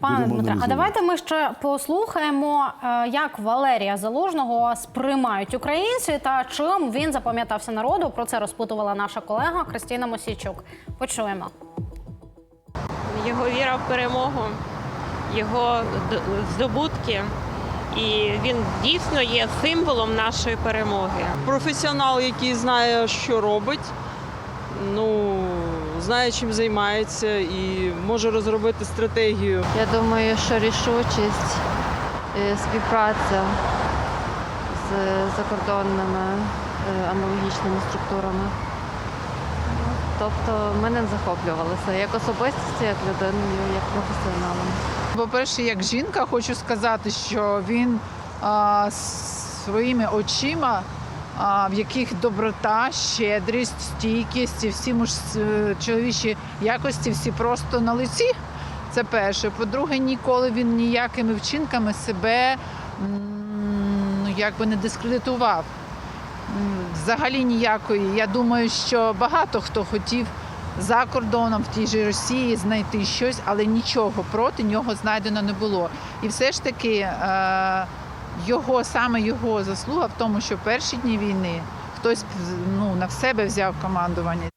Пане Дмитре, а давайте ми ще послухаємо, е, як Валерія Залужного сприймають українці та чим він запам'ятався народу. Про це розпитувала наша колега Кристина Мосійчук. Почуємо. його віра в перемогу, його здобутки. І він дійсно є символом нашої перемоги. професіонал, який знає, що робить, ну, знає, чим займається і може розробити стратегію. Я думаю, що рішучість, е, співпраця з закордонними е, аналогічними структурами. Тобто ми ним захоплювалися як особистості, як людиною, як професіоналом. По-перше, як жінка, хочу сказати, що він а, своїми очима, в яких доброта, щедрість, стійкість і всі муж, е, чоловічі якості, всі просто на лиці. Це перше. По-друге, ніколи він ніякими вчинками себе ну, якби не дискредитував. Взагалі ніякої. Я думаю, що багато хто хотів за кордоном в тій же Росії знайти щось, але нічого проти нього знайдено не було. І все ж таки е, його саме його заслуга в тому, що перші дні війни хтось ну, на себе взяв командування.